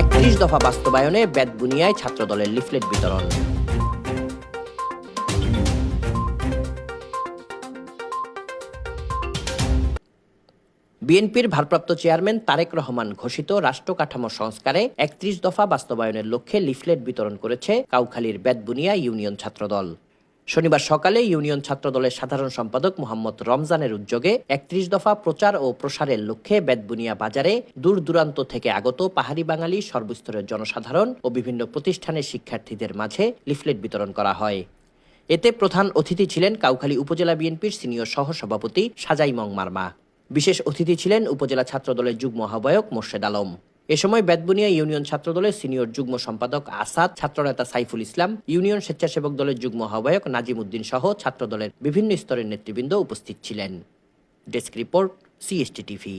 একত্রিশ দফা বাস্তবায়নে বেতবুনিয়ায় ছাত্রদলের লিফলেট বিতরণ। বিএনপির ভারপ্রাপ্ত চেয়ারম্যান তারেক রহমান ঘোষিত রাষ্ট্র কাঠামো সংস্কারে একত্রিশ দফা বাস্তবায়নের লক্ষ্যে লিফলেট বিতরণ করেছে কাউখালীর বেতবুনিয়া ইউনিয়ন ছাত্রদল। শনিবার সকালে ইউনিয়ন ছাত্রদলের সাধারণ সম্পাদক মোহাম্মদ রমজানের উদ্যোগে একত্রিশ দফা প্রচার ও প্রসারের লক্ষ্যে বেতবুনিয়া বাজারে দূর দূরান্ত থেকে আগত পাহাড়ি বাঙালি, সর্বস্তরের জনসাধারণ ও বিভিন্ন প্রতিষ্ঠানের শিক্ষার্থীদের মাঝে লিফলেট বিতরণ করা হয়। এতে প্রধান অতিথি ছিলেন কাউখালী উপজেলা বিএনপির সিনিয়র সহসভাপতি সাজাই মং মার্মা বিশেষ অতিথি ছিলেন উপজেলা ছাত্রদলের যুগ্ম আহ্বায়ক মোর্শেদ আলম। এ সময় বেতবুনিয়া ইউনিয়ন ছাত্রদলের সিনিয়র যুগ্ম সম্পাদক আসাদ, ছাত্রনেতা সাইফুল ইসলাম, ইউনিয়ন স্বেচ্ছাসেবক দলের যুগ্ম আহ্বায়ক নাজিম উদ্দিন সহ ছাত্রদলের বিভিন্ন স্তরের নেতৃবৃন্দ উপস্থিত ছিলেন। Desk report CST TV